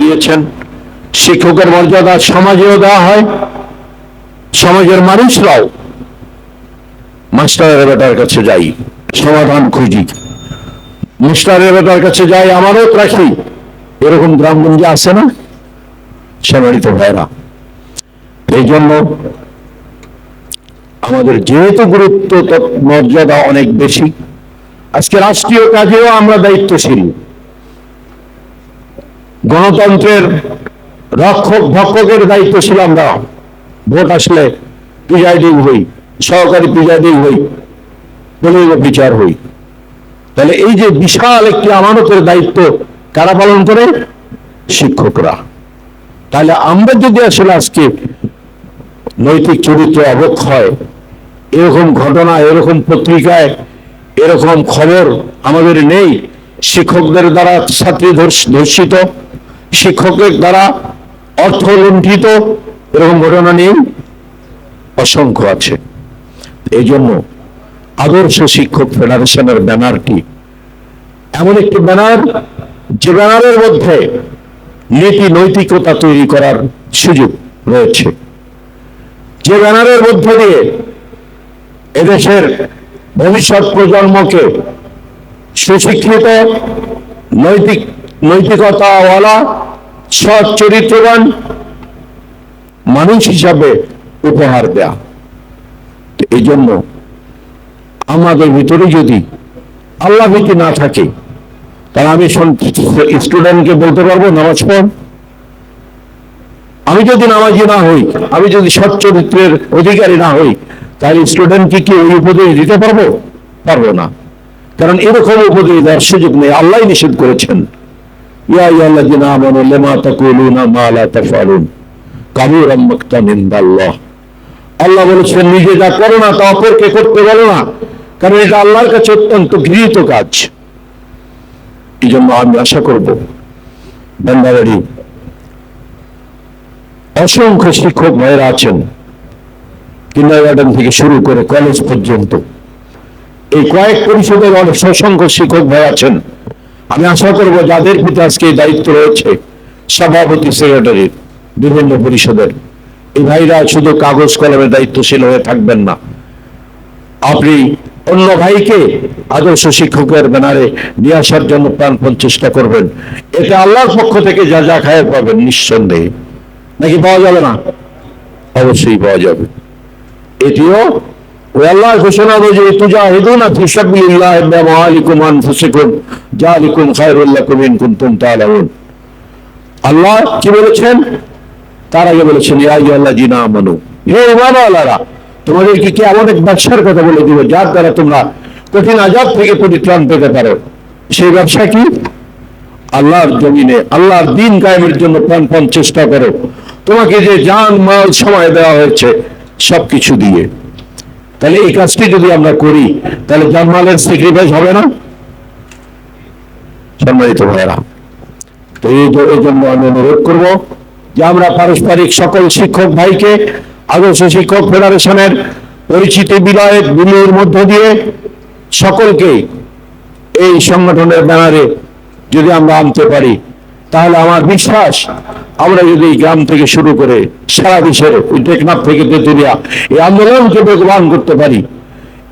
দিয়েছেন। শিক্ষকের মর্যাদা সমাজেও দেওয়া হয়, সমাজের মানুষরাও মাস্টারের বেটার কাছে যাই, সমাধান খুঁজি। মাস্টারের বেটার কাছে যাই, আমারও রাখি। এরকম গ্রামগঞ্জে আছে না? সম্মানিত ভাইরা। এই জন্য আমাদের যেহেতু গুরুত্ব মর্যাদা অনেক বেশি। আজকে রাষ্ট্রীয় কাজেও আমরা দায়িত্বশীল। গণতন্ত্রের রক্ষক ভক্ষকের দায়িত্বশীল আমরা। ভোট আসলে প্রিজাইডিং হই, সহকারী প্রিজাইডিং হই দলীয় বিচার হই। তাহলে এই যে বিশাল একটি আমানতের দায়িত্ব কারা পালন করে? শিক্ষকরা। তাহলে আমরা যদি আসলে আজকে নৈতিক চরিত্র অবক্ষয়, এরকম ঘটনা, এরকম পত্রিকায় এরকম খবর আমাদের নেই। শিক্ষকদের দ্বারা ছাত্রী ধর্ষিত, শিক্ষকের দ্বারা অর্থ লুণ্ঠিত, এরকম ঘটনা নেই। অসংখ্য আছে। এই জন্য আদর্শ শিক্ষক ফেডারেশনের ব্যানারটি এমন একটি ব্যানার, যে ব্যানারের মধ্যে নীতি নৈতিকতা তৈরি করার সুযোগ রয়েছে। যে ব্যানারের মধ্য দিয়ে এদেশের ভবিষ্যৎ প্রজন্মকে সুশিক্ষিত, নৈতিক, নৈতিকতাওয়ালা, সৎ চরিত্রবান মানুষ হিসাবে উপহার দেয়া। এই জন্য আমাদের ভিতরে যদি আল্লাহ ভীতি না থাকে, তাহলে আমি স্টুডেন্টকে বলতে পারব, নামাজ পড়। আমি যদি নামাজি না হই, আমি যদি সৎ চরিত্রের অধিকারী না হই তাহলে স্টুডেন্টকে কি ওই উপদেশ দিতে পারব? পারব না। কারণ এরকম উপদেশ দেওয়ার সুযোগ নেই। আল্লাহ নিষেধ করেছেন। আল্লাহ বলেছেন, নিজে যা করো না, তা অপরকে করতে না। কারণ এটা আল্লাহর কাছে অত্যন্ত গৃহীত কাজ। এই জন্য আমি আশা করব, বান্দাবাড়ি, অসংখ্য শিক্ষক ভাইয়েরা আছেন। কিন্ডারগার্ডেন থেকে শুরু করে কলেজ পর্যন্ত। এই কয়েক পরিষদের অনেক অসংখ্য শিক্ষক ভাই আছেন। আমি আশা করব যাদের প্রতি আজকে দায়িত্ব রয়েছে, সভাপতি সেক্রেটারির বিভিন্ন পরিষদের, এই ভাইরা শুধু কাগজ কলমে দায়িত্বশীল হয়ে থাকবেন না। আপনি অন্য ভাইকে আদর্শ শিক্ষকের ব্যানারে নিয়ে আসার জন্য প্রাণপণ চেষ্টা করবেন। এতে আল্লাহর পক্ষ থেকে যা যা খায় পাবেন নিঃসন্দেহে। নাকি পাওয়া যাবে না? অবশ্যই পাওয়া যাবে। এটিও ওই আল্লাহর ঘোষণা অনুযায়ী তুজা মালিকুম আনফুসিকুম আল্লাহ কি বলেছেন? তার আগে বলেছেন আল্লাহ জিনা হে তোমাদেরকে কি এমন এক ব্যবসার কথা বলে দিব যার দ্বারা তোমরা কঠিন আজাব থেকে পরিত্রাণ পেতে পারো? সেই ব্যবসা কি? আল্লাহর জমিনে, আল্লাহর দিন কায়েমের জন্য প্রাণপণ চেষ্টা করো। তোমাকে যে যান মাল, সময় দেওয়া হয়েছে সবকিছু দিয়ে। তাহলে এই কাজটি যদি আমরা করি, তাহলে জান মালের স্যাক্রিফাইস হবে না? সম্মানিত ভাইয়েরা, তো এই জন্য আমি অনুরোধ করব যে আমরা পারস্পরিক সকল শিক্ষক ভাইকে, আদর্শ শিক্ষক ফেডারেশনের পরিচিতি বিলয়ের বিলের মধ্য দিয়ে সকলকে এই সংগঠনের ব্যানারে যদি আমরা আনতে পারি তাহলে আমার বিশ্বাস, আমরা যদি এই গ্রাম থেকে শুরু করে সারা দেশের টেকনাফ থেকে তেতুলিয়া এই আন্দোলনকে বেগবান করতে পারি,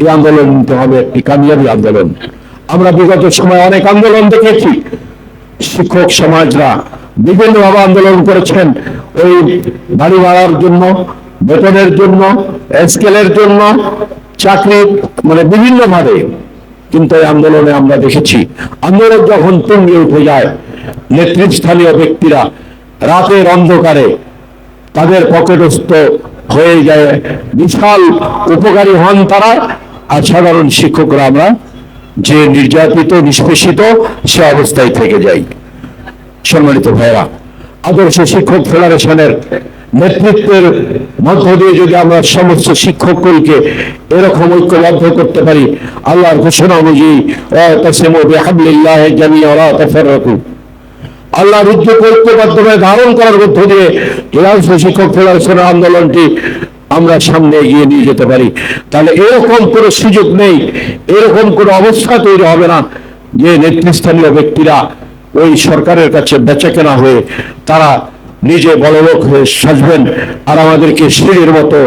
এই আন্দোলন নিতে হবে একটি কামিয়াবি আন্দোলন। আমরা বিগত সময় অনেক আন্দোলন দেখেছি। শিক্ষক সমাজরা বিভিন্নভাবে আন্দোলন করেছেন। ওই বাড়ি ভাড়ার জন্য, বেতনের জন্য, স্কেলের জন্য, চাকরি মানে বিভিন্নভাবে। কিন্তু এই আন্দোলনে আমরা দেখেছি, আন্দোলন যখন তুঙ্গে উঠে যায় নেতৃস্থানীয় ব্যক্তিরা রাতের অন্ধকারে তাদের পকেটস্থ হয়ে যায়। বিশাল উপকারী হন তারা। আর সাধারণ শিক্ষকরা আমরা যে নির্যাতিত, নিষ্পেষিত, সে অবস্থায় থেকে যাই। সম্মানিত ভাইরা আদর্শ শিক্ষক ফেডারেশনের নেতৃত্বের মধ্য দিয়ে যদি আমরা সমস্ত শিক্ষকগুলিকে এরকম ঐক্যবদ্ধ করতে পারি, আল্লাহর ঘোষণা অনুযায়ী আল্লাহর উদ্যোগ ঐক্যবদ্ধভাবে ধারণ করার মধ্য দিয়ে আদর্শ শিক্ষক ফেডারেশনের আন্দোলনটি আমরা সামনে এগিয়ে নিয়ে যেতে পারি। তাহলে এরকম কোনো সুযোগ নেই, এরকম কোনো অবস্থা তৈরি হবে না যে নেতৃস্থানীয় ব্যক্তিরা ওই সরকারের কাছে বেচাকেনা হয়ে তারা নিজে বড়লোক হয়ে সাজবেন আর আমাদেরকে সিঁড়ির মতো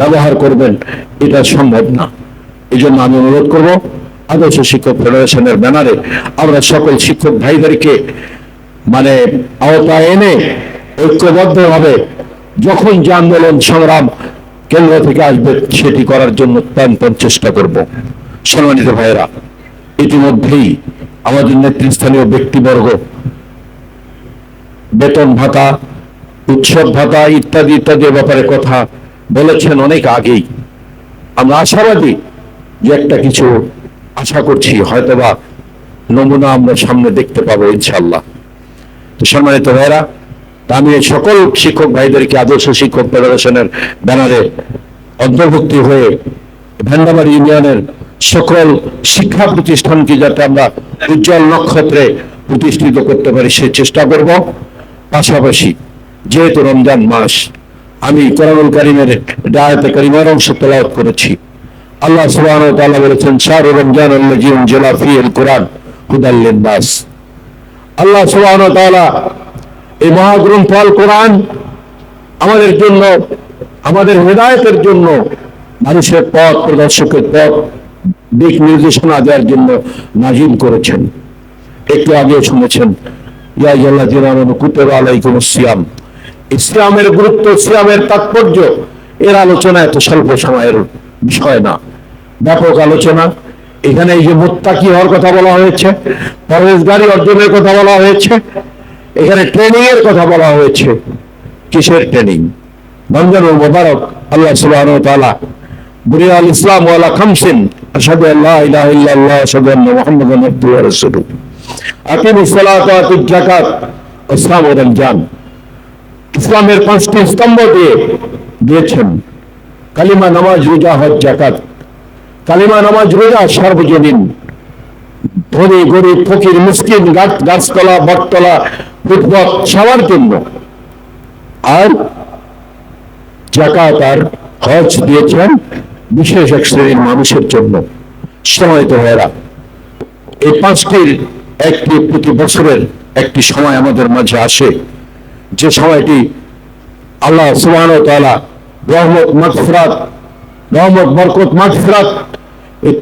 ব্যবহার করবেন, এটা সম্ভব না। এই জন্য আমি অনুরোধ করব, আদর্শ শিক্ষক ফেডারেশনের ব্যানারে আমরা সকল শিক্ষক ভাইদেরকে মানে আওতায় এনে ঐক্যবদ্ধভাবে যখন যে আন্দোলন সংগ্রাম কেন্দ্র থেকে আসবে, সেটি করার জন্য প্রাণপণ চেষ্টা করব। সম্মানিত ভাইয়েরা, ইতিমধ্যেই আমাদের নেতৃস্থানীয় ব্যক্তিবর্গ, বেতন ভাতা, উৎসব ভাতা ইত্যাদি ইত্যাদির ব্যাপারে কথা বলেছেন অনেক আগেই। আমরা আশাবাদী যে একটা কিছু আশা করছি, হয়তোবা নমুনা আমরা সামনে দেখতে পাবো ইনশাল্লাহ তো সম্মানিত ভাইরা আমি সকল শিক্ষক ভাইদেরকে আদর্শ শিক্ষক ফেডারেশনের ব্যানারে অন্তর্ভুক্তি হয়ে ভেন্দাবাড়ি ইউনিয়নের সকল শিক্ষা প্রতিষ্ঠানকে যাতে আমরা উজ্জ্বল নক্ষত্রে প্রতিষ্ঠিত করতে পারি, সে চেষ্টা করব। পাশাপাশি যেহেতু রমজান মাস, আমি কোরআনুল কারিমের ডায়াতে কারিমার অংশ তেলাওয়াত করেছি। আল্লাহ তাআলা বলেছেন শাহরু রমজান আল্লাযী উনজিলা ফীহিল কুরআন হুদাল লিন-নাস। আল্লাহ সুবহানাহু ওয়া এই মহাগ্রন্থ আল কোরআন আমাদের জন্য, আমাদের হেদায়েতের জন্য মানুষের পথ, প্রদর্শকের পথ, দিক নির্দেশনা দেওয়ার জন্য নাজিম করেছেন। একটু আগে শুনেছেন সিয়াম। ইসলামের গুরুত্ব ইসলামের তাৎপর্য, এর আলোচনা এত স্বল্প সময়ের বিষয় না। ব্যাপক আলোচনা এখানে এই যে মোত্তাকি হওয়ার কথা বলা হয়েছে, পরহেজগারি অর্জনের কথা বলা হয়েছে, এখানে ট্রেনিং এর কথা বলা হয়েছে। কিসের ট্রেনিং? রমজানুল মোবারক, আল্লাহ সুবহানাহু ওয়া তাআলা বুনিয়াল ইসলাম ওয়ালা খামসিন, আশহাদু আল্লা ইলাহা ইল্লাল্লাহ, আশহাদু আন্না মুহাম্মাদান আবদুহু ওয়া রাসূলুহু। আকিমুস সালাতা ওয়া আতুজ যাকাত ইসলাম ও রমজান ইসলামের পাঁচটি স্তম্ভ দিয়ে দিয়েছেন। কালিমা, নামাজ রোজা হজ জাকাত কালিমা নামাজ রোজা সার্বজনীন। ধনী, গরিব, ফকির, মুসকিন, গাছ, গাছতলা, বটতলা ফুটপথ সবার জন্য। আর জাকাত আর হজ দিয়েছেন বিশেষ এক শ্রেণির মানুষের জন্য। সময়ত ভাইরা এই পাঁচটির একটি প্রতি বছরের একটি সময় আমাদের মাঝে আসে। যে সময়টি আল্লাহ সুবহান তাআলা রহমত, মাগফিরাত, রহমত, বরকত, মাগফিরাত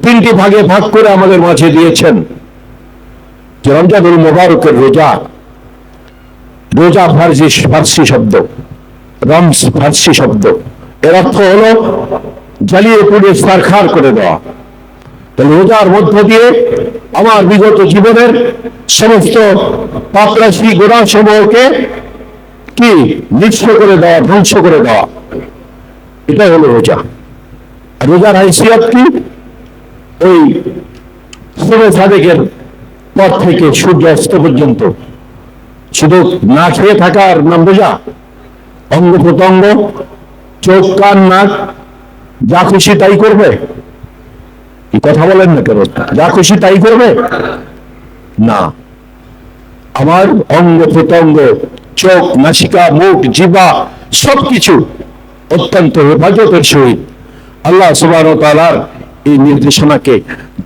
তিনটি ভাগে ভাগ করে আমাদের মাঝে দিয়েছেন যে রমজানুল মোবারকের রোজা। রোজা ফার্সি ফার্সি শব্দ রমস ফার্সি শব্দ। এর অর্থ হলো জ্বালিয়ে পুড়ে সারখার করে দেওয়া। তাহলে রোজার মধ্য দিয়ে আমার বিগত জীবনের সমস্ত পাপরাশি গোড়া সমূহকে কি নিঃস্ব করে দেওয়া, ধ্বংস করে দেওয়া। এটাই হলো রোজা। রোজার হাইসিয়াত কি? ওই সবে সাদেকের পর থেকে সূর্য অস্ত পর্যন্ত। শুধু না খেয়ে থাকার নাম রোজা অঙ্গ প্রত্যঙ্গ, চোখ, কান, নাক, যা খুশি তাই করবে। কি কথা বলেন না কেন? যা খুশি তাই করবে? না। আমার অঙ্গ প্রত্যঙ্গ, চোখ, নাসিকা, মুখ জিবা সবকিছু অত্যন্ত হেফাজতের সহিত আল্লাহ সুবাহ তালার এই নির্দেশনাকে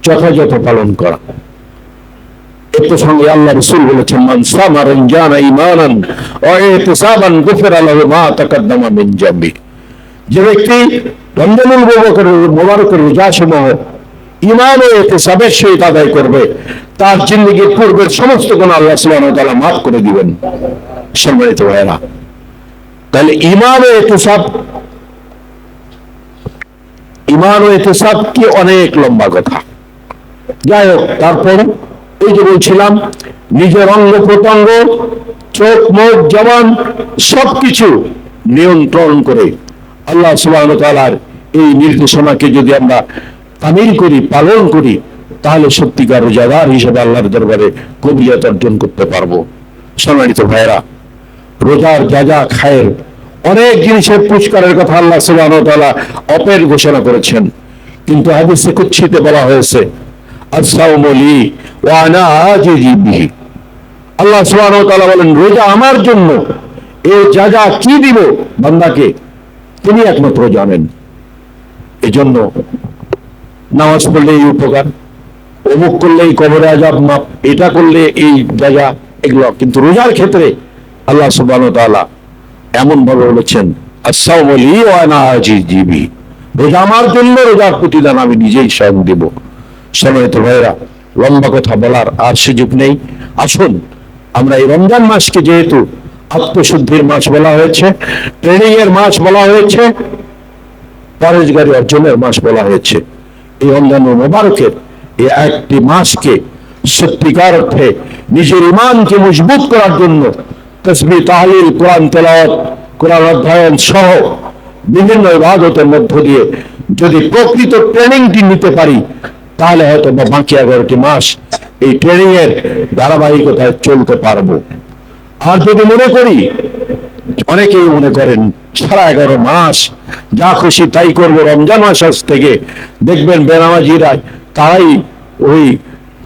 যথাযথ পালন করা। আল্লাহ রসুল বলেছেন, মান ইহতিসাবান গুফিরা লাহু মা তাকাদ্দামা মিন জামবি। যে ব্যক্তি রমজানুল মুবারকের মুবারকের রোজা সমূহ ও আদায় করবে, তার জিন্দগির পূর্বের সমস্ত গুণ আল্লাহ সুবহানাহু ওয়া তাআলা মাফ করে দিবেন। সম্মানিত ভাইয়েরা, তাহলে ইমান ও ইহতিসাব ইমান ও ইহতিসাব কি অনেক লম্বা কথা। যাই হোক তারপর এই যে বলছিলাম, নিজের অঙ্গ প্রত্যঙ্গ, চোখ, মুখ, জবান, সবকিছু নিয়ন্ত্রণ করে আল্লাহ সুবাহ তালার এই নির্দেশনাকে যদি আমরা তামিল করি, পালন করি, তাহলে সত্যিকার রোজাদার হিসেবে আল্লাহর দরবারে কবিয়ত অর্জন করতে পারব। সম্মানিত ভাইরা রোজার যা যা খায়ের অনেক জিনিসের পুরস্কারের কথা আল্লাহ সুবাহ তালা অপের ঘোষণা করেছেন। কিন্তু হাদিসে কুচ্ছিতে বলা হয়েছে আসাউমলি ওয়ানা আজিজি আল্লাহ তাআলা বলেন, রোজা আমার জন্য, এ যা যা কি দিব বান্দাকে, তিনি একমাত্র জানেন। এজন্য নামাজ পড়লে এই উপকার, অমুক করলে এই কবরে আজাব মাপ, এটা করলে এই যা যা, এগুলো। কিন্তু রোজার ক্ষেত্রে আল্লাহ সুবাহ তাআলা এমন ভাবে বলেছেন আসাউলি রোজা আমার জন্য রোজার প্রতিদান আমি নিজেই স্বয়ং দেব। ভাইরা লম্বা কথা বলার আর সুযোগ নেই। আসুন, আমরা এই রমজান মাসকে যেহেতু আত্মশুদ্ধির মাস বলা হয়েছে ট্রেনিং এর মাস বলা হয়েছে অর্জনের মাস বলা হয়েছে। এই রমজান মোবারকের এই একটি মাসকে সত্যিকার অর্থে নিজের ইমানকে মজবুত করার জন্য তসবি তাহলিল, কোরআন, তেলাওয়াত, কোরআন অধ্যয়ন সহ বিভিন্ন ইবাদতের মধ্য দিয়ে যদি প্রকৃত ট্রেনিংটি নিতে পারি, তাহলে হয়তো বাকি এগারোটি মাস এই ট্রেনিং এর ধারাবাহিকতায় চলতে পারব। আর যদি মনে করি, অনেকেই মনে করেন, সারা এগারো মাস যা খুশি তাই করব, রমজান মাস আজ থেকে। দেখবেন বেনামাজিরা তারাই ওই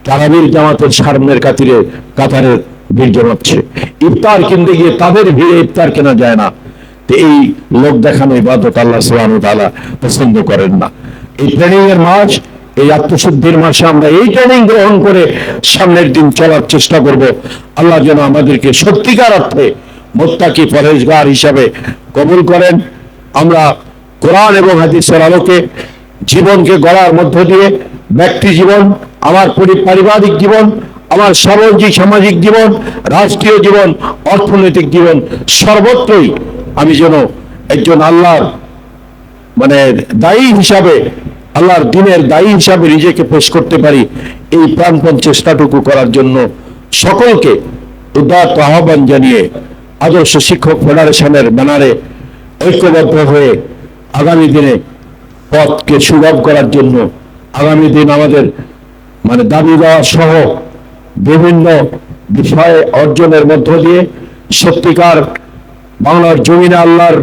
তারাবির জামাতের সামনের কাতিরে কাতারে ভিড় জমাচ্ছে। ইফতার কিনতে গিয়ে তাদের ভিড়ে ইফতার কেনা যায় না। এই লোক দেখানো ইবাদত আল্লাহ পছন্দ করেন না। এই ট্রেনিং এর মাস, এই আত্মশুদ্ধির মাসে আমরা এই ট্রেনিং গ্রহণ করে সামনের দিন চলার চেষ্টা করব। আল্লাহ যেন আমাদেরকে সত্যিকার অর্থে মোত্তাকি পরেশগার হিসাবে কবুল করেন। আমরা কোরআন এবং হাদিসের আলোকে জীবনকে গড়ার মধ্য দিয়ে ব্যক্তি জীবন, আমার পরি- পারিবারিক জীবন আমার সামাজিক সামাজিক জীবন, রাষ্ট্রীয় জীবন, অর্থনৈতিক জীবন, সর্বত্রই আমি যেন একজন আল্লাহর মানে দায়ী হিসাবে, আল্লাহর দিনের দায়ী হিসাবে নিজেকে পেশ করতে পারি, এই প্রাণপণ চেষ্টাটুকু করার জন্য সকলকে উদাত্ত আহ্বান জানিয়ে আদর্শ শিক্ষক ফেডারেশনের ব্যানারে ঐক্যবদ্ধ হয়ে আগামী দিনে পথকে সুগম করার জন্য আগামী দিন আমাদের মানে দাবি দেওয়া সহ বিভিন্ন বিষয়ে অর্জনের মধ্য দিয়ে সত্যিকার বাংলার জমিনে আল্লাহর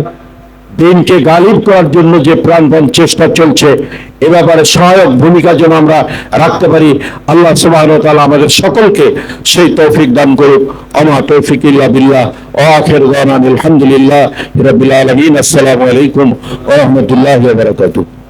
দিনকে গালিব করার জন্য যে প্রাণপণ চেষ্টা চলছে, এ ব্যাপারে সহায়ক ভূমিকা যেন আমরা রাখতে পারি, আল্লাহ সুবাহ তাআলা আমাদের সকলকে সেই তৌফিক দান করুক। আমা তৌফিক ইল্লা বিল্লাহ। ও আখির দাওয়ানা আলহামদুলিল্লাহ রাব্বিল আলামিন। আসসালামু আলাইকুম ওয়া রাহমাতুল্লাহি বারাকাতুহু।